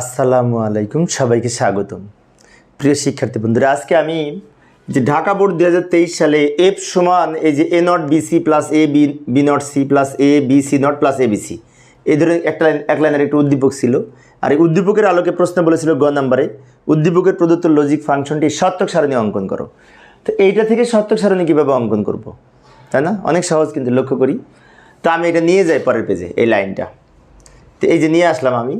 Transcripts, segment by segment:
আসসালামু আলাইকুম, সবাইকে স্বাগতম। প্রিয় শিক্ষার্থী বন্ধুরা, আজকে আমি যে ঢাকা বোর্ড দু হাজার তেইশ সালে এফ সমান এই যে A not B C plus A B B not C plus A B C not plus A B C এই ধরনের একটা লাইন এক লাইনের একটা উদ্দীপক ছিল। আর এই উদ্দীপকের আলোকে প্রশ্ন বলেছিল গ নাম্বারে, উদ্দীপকের প্রদত্ত লজিক ফাংশনটি সত্যক সারণী অঙ্কন করো। তো এইটা থেকে সত্যক সারণী কীভাবে অঙ্কন করব? তাই না? অনেক সহজ কিন্তু লক্ষ্য করি। তো আমি এটা নিয়ে যাই পরের পেজে এই লাইনটা তো এই যে নিয়ে আসলাম আমি।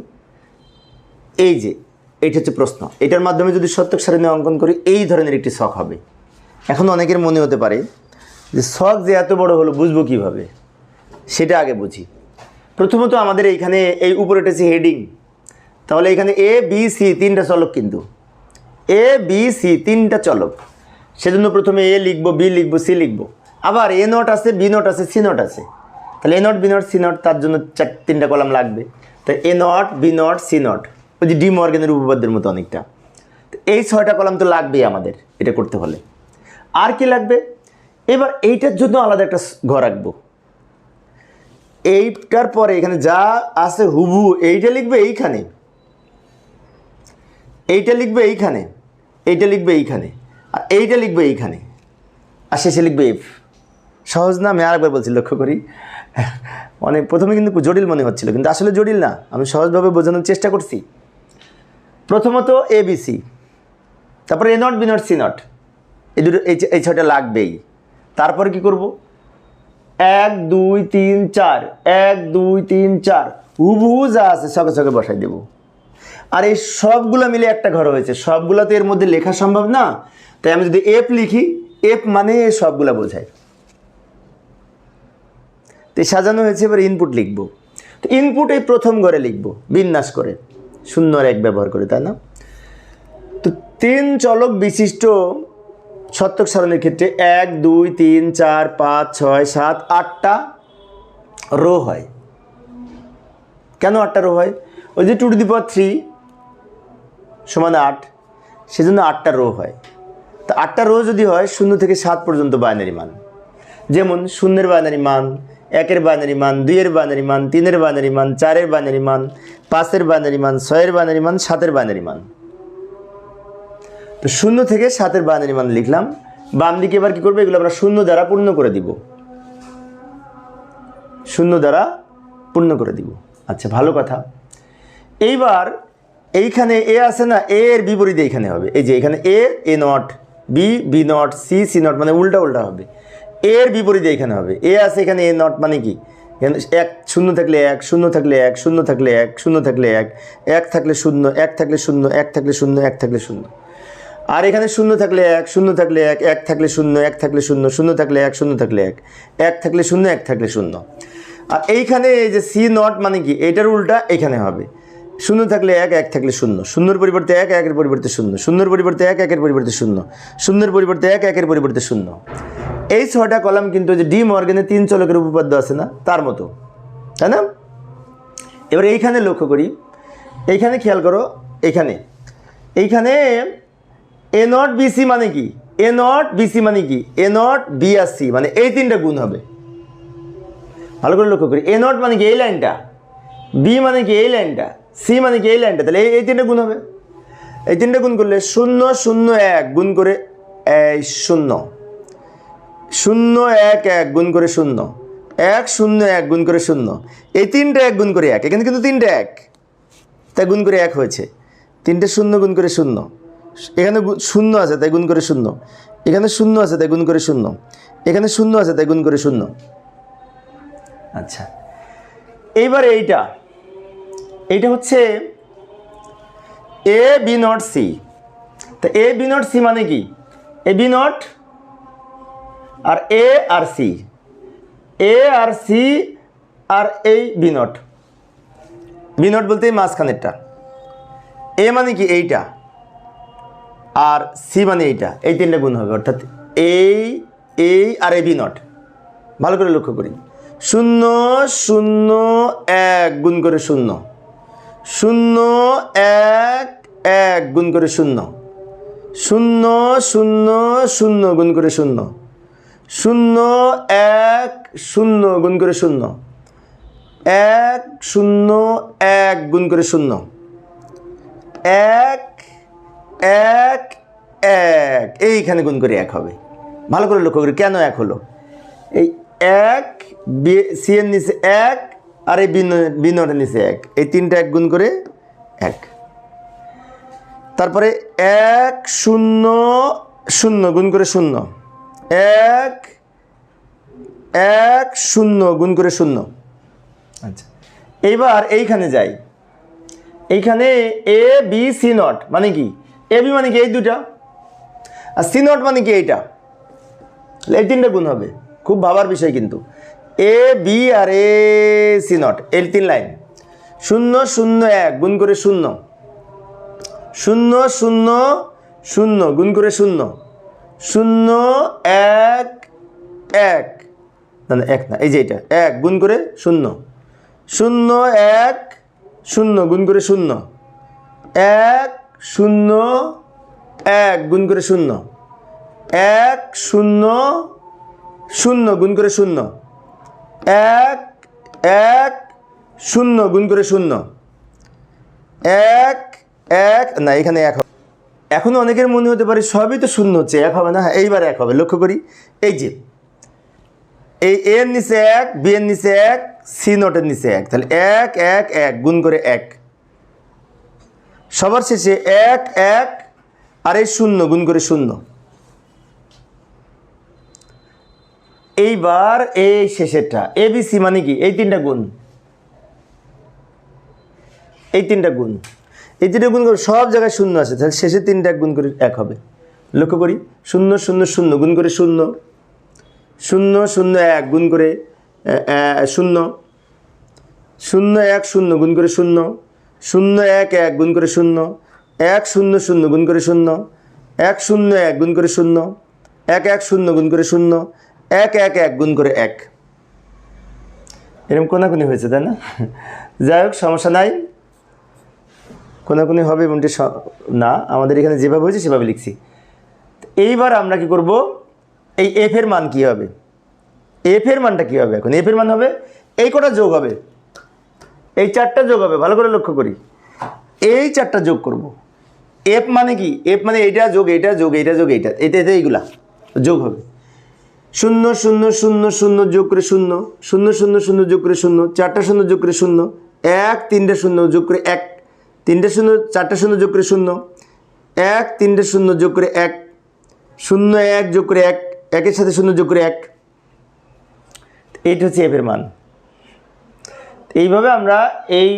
এই যে, এটা হচ্ছে প্রশ্ন। এটার মাধ্যমে যদি সত্যক সারণী অঙ্কন করি, এই ধরনের একটি শখ হবে। এখন অনেকের মনে হতে পারে যে শখ যে এত বড় হলো, বুঝব কীভাবে? সেটা আগে বুঝি। প্রথমত আমাদের এইখানে এই উপরে এটা হচ্ছে হেডিং তাহলে এখানে এ বি সি তিনটা চলক কিন্তু। এ বি সি তিনটা চলক। সেজন্য প্রথমে এ লিখব বি লিখব সি লিখব। আবার এ নট আছে বি নট আছে সি নট আছে। তাহলে A not B not C not তার জন্য চার, তিনটা কলাম লাগবে। তাই A not B not C not ওই যে ডি মর্গেনের উপপাদ্যের মতো অনেকটা। এই ছয়টা কলাম তো লাগবেই আমাদের এটা করতে হলে। আর কি লাগবে? এবার এইটার জন্য আলাদা একটা ঘর রাখব। এইটার পরে এখানে যা আছে হুবু এইটা লিখবে এইখানে। এইটা লিখবে এইখানে। এইটা লিখবে এইখানে। আর এইটা লিখবে এইখানে। আর শেষে লিখবে এফ। সহজ না? আমি আরেকবার বলছি, লক্ষ্য করি। অনেক প্রথমে কিন্তু জটিল মনে হচ্ছিল, কিন্তু আসলে জটিল না। আমি সহজভাবে বোঝানোর চেষ্টা করছি। প্রথমত এ বি সি তারপরে A not B not C not এই দুটো, এই ছ- এই ছয়টা লাগবেই। তারপর কি করব? এক, দুই, তিন, চার। এক, দুই, তিন, চার। হুবহু যা আছে সকে সকে বসাই দেব। আর এই সবগুলো মিলে একটা ঘর হয়েছে। সবগুলো তো এর মধ্যে লেখা সম্ভব না। তাই আমি যদি এফ লিখি এফ মানে এই সবগুলা বোঝায়। তো সাজানো হয়েছে, এবার ইনপুট লিখব। তো ইনপুট এই প্রথম ঘরে লিখব, বিন্যাস করে। শূন্য এক ব্যবহার করে, তাই না? তো তিন চলক বিশিষ্ট সত্যক সারণীর ক্ষেত্রে এক, দুই, তিন, চার, পাঁচ, ছয়, সাত, আটটা রো হয়। কেন আটটা রো হয়? ওই যে two to the power three সমান আট, সেজন্য আটটা রো হয়। তা আটটা রো যদি হয়, শূন্য থেকে সাত পর্যন্ত বাইনারি মান। যেমন শূন্যের বাইনারি মান একের বাইনারি মান, দুইয়ের বাইনারি মান, তিনের বাইনারি মান, চারের বাইনারি মান, পাঁচের বাইনারি মান, ছয়ের বাইনারি মান, সাতের বাইনারি মান। তো শূন্য থেকে সাতের বাইনারি মান লিখলাম। বাম দিকে এবার কি করব? এগুলো আমরা শূন্য দ্বারা পূর্ণ করে দিব। শূন্য দ্বারা পূর্ণ করে দিব। আচ্ছা ভালো কথা। এইবার এইখানে এ আছে না, এ এর বিপরীতে এইখানে হবে। এই যে এখানে A A not, B B not, C C not মানে উল্টা উল্টা হবে। এর বিপরীতে এখানে হবে। এ আছে এখানে, এ নট মানে কি? এক, শূন্য থাকলে এক, শূন্য থাকলে এক, শূন্য থাকলে এক, শূন্য থাকলে এক এক থাকলে শূন্য, এক থাকলে শূন্য, এক থাকলে শূন্য, এক থাকলে শূন্য। আর এখানে শূন্য থাকলে এক, শূন্য থাকলে এক এক থাকলে শূন্য, এক থাকলে শূন্য শূন্য থাকলে এক, শূন্য থাকলে এক এক থাকলে শূন্য, এক থাকলে শূন্য। আর এইখানে এই যে সি নট মানে কি? এটার উল্টা এখানে হবে। শূন্য থাকলে এক এক থাকলে শূন্য। শূন্যর পরিবর্তে এক, একের পরিবর্তে শূন্য। শূন্যর পরিবর্তে এক, একের পরিবর্তে শূন্য। শূন্যের পরিবর্তে এক, একের পরিবর্তে শূন্য। এই ছটা কলাম কিন্তু যে ডি মর্গেনে তিন চলকের উপপাদ্য আছে না, তার মতো। তাই না? এবার এইখানে লক্ষ্য করি। এইখানে খেয়াল করো, এইখানে। এইখানে এ নট বিসি মানে কি? এ নট বিসি মানে কি? এ নট বি আর সি মানে এই তিনটা গুণ হবে। ভালো করে লক্ষ্য করি। এ নট মানে কি? এই লাইনটা। বি মানে কি? এই লাইনটা। সি মানে কি? এই লাইনটা। তাহলে এই তিনটা গুণ হবে। এই তিনটা গুণ করলে শূন্য শূন্য, এক গুণ করে এই শূন্য। শূন্য এক এক গুণ করে শূন্য। এক শূন্য এক গুণ করে শূন্য। এই তিনটা এক গুণ করে এক, এখানে কিন্তু তিনটা এক। তাই গুণ করে এক হয়েছে। তিনটে শূন্য গুণ করে শূন্য। এখানে শূন্য আছে, তাই গুণ করে শূন্য। এখানে শূন্য আছে, তাই গুণ করে শূন্য। এখানে শূন্য আছে, তাই গুণ করে শূন্য। আচ্ছা। এইবার এইটা। এইটা হচ্ছে এ বি নট সি। তা এ বি নট সি মানে কি? এ বি নট আর এ আর সি এ আর সি আর এই বি নট বি নট বলতে এই মাঝখানেরটা। এ মানে কি এইটা? আর সি মানে এইটা। এই তিনটা গুণ হবে, অর্থাৎ এই এই আর এ বি নট ভালো করে লক্ষ্য করি। শূন্য শূন্য, এক গুণ করে শূন্য। শূন্য, এক এক গুণ করে শূন্য। শূন্য শূন্য শূন্য গুণ করে শূন্য। শূন্য, এক, শূন্য, গুণ করে শূন্য। এক শূন্য, এক, গুণ করে শূন্য। এক এক এক, এইখানে গুণ করে এক হবে। ভালো করে লক্ষ্য করি, কেন এক হলো? এই এক সি নিচে এক, আর এই বিন বিনয়ের নিচে এক। এই তিনটা এক গুণ করে এক। তারপরে এক, শূন্য শূন্য, গুণ করে শূন্য। এক এক শূন্য গুণ করে শূন্য। আচ্ছা। এইবার এইখানে যাই। এইখানে এ বি সি নট মানে কি? এ বি মানে কি? এই দুটা আর সি নট মানে কি? এইটা। এই তিনটা গুণ হবে। খুব ভাবার বিষয় কিন্তু। এ বি আর এ সি নট এই তিন লাইন। শূন্য শূন্য এক গুণ করে শূন্য। শূন্য শূন্য শূন্য গুণ করে শূন্য। শূন্য, এক এক। না না, এক না, এই যে এটা, এক, গুণ করে শূন্য। শূন্য, এক, শূন্য, গুণ করে শূন্য। এক শূন্য, এক, গুণ করে শূন্য। এক, শূন্য শূন্য, গুণ করে শূন্য। এক এক, শূন্য, গুণ করে শূন্য। এক এক, না, এখানে এক এখনও অনেকের মনে হতে পারে সবই তো শূন্য হচ্ছে এক হবে না হ্যাঁ, এইবার এক হবে লক্ষ্য করি এই যে এই এর নিচে এক বি এর নিচে এক সি নোটের নিচে এক তাহলে এক এক এক গুণ করে এক। সবার শেষে এক এক আর এই শূন্য গুণ করে শূন্য। এইবার এই শেষেরটা এ বি সি মানে কি? এই তিনটা গুণ। এই তিনটা গুণ। এই তিনটা গুণ করে সব জায়গায় শূন্য আছে, তাহলে শেষে তিনটা গুণ করে এক হবে। লক্ষ্য করি, শূন্য শূন্য শূন্য, গুণ করে শূন্য। শূন্য শূন্য, এক, গুণ করে শূন্য। শূন্য, এক, শূন্য, গুণ করে শূন্য। শূন্য, এক এক, গুণ করে শূন্য। এক, শূন্য শূন্য, গুণ করে শূন্য। এক শূন্য, এক, গুণ করে শূন্য। এক এক, শূন্য, গুণ করে শূন্য। এক এক এক, গুণ করে এক। এরকম কোনাকুনি হয়েছে, তাই না? যাই হোক, সমস্যা নাই। কোনাকুনি হবে এমনটি না, আমাদের এখানে যেভাবে হয়েছে সেভাবে লিখছি। এইবার আমরা কি করব? এই এফ এর মান কি হবে? এফ এর মানটা কি হবে এখন? এফ এর মান হবে, এই কটা যোগ হবে। এই চারটা যোগ হবে, ভালো করে লক্ষ্য করি। এই চারটা যোগ করব। এফ মানে কি? এফ মানে এইটা যোগ এইটা যোগ এইটা যোগ, এইটা। এটা এটা এইগুলা যোগ হবে। শূন্য শূন্য শূন্য শূন্য যোগ করে শূন্য শূন্য শূন্য শূন্য যোগ করে শূন্য, চারটা শূন্য যোগ করে শূন্য, এক, তিনটে শূন্য যোগ করে এক তিনটে শূন্য, চারটে শূন্য যোগ করে শূন্য। এক, তিনটে শূন্য যোগ করে এক। শূন্য এক যোগ করে এক, একের সাথে শূন্য যোগ করে এক। এইটা হচ্ছে এফের মান। এইভাবে আমরা এই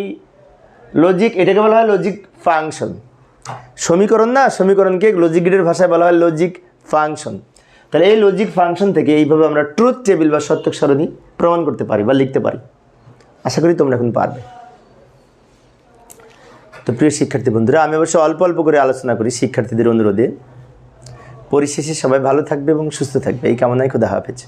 লজিক এটাকে বলা হয় লজিক ফাংশন সমীকরণ না? সমীকরণকে লজিক ভাষায় বলা হয় লজিক ফাংশন তাহলে এই লজিক ফাংশন থেকে এইভাবে আমরা ট্রুথ টেবিল বা সত্যক সারণী প্রমাণ করতে পারি বা লিখতে পারি। আশা করি তোমরা এখন পারবে। তো প্রিয় শিক্ষার্থী বন্ধুরা, আমি অবশ্য অল্প অল্প করে আলোচনা করি শিক্ষার্থীদের অনুরোধে। পরিশেষে সবাই ভালো থাকবে এবং সুস্থ থাকবে। এই কামনায় খোদা হাফেজ।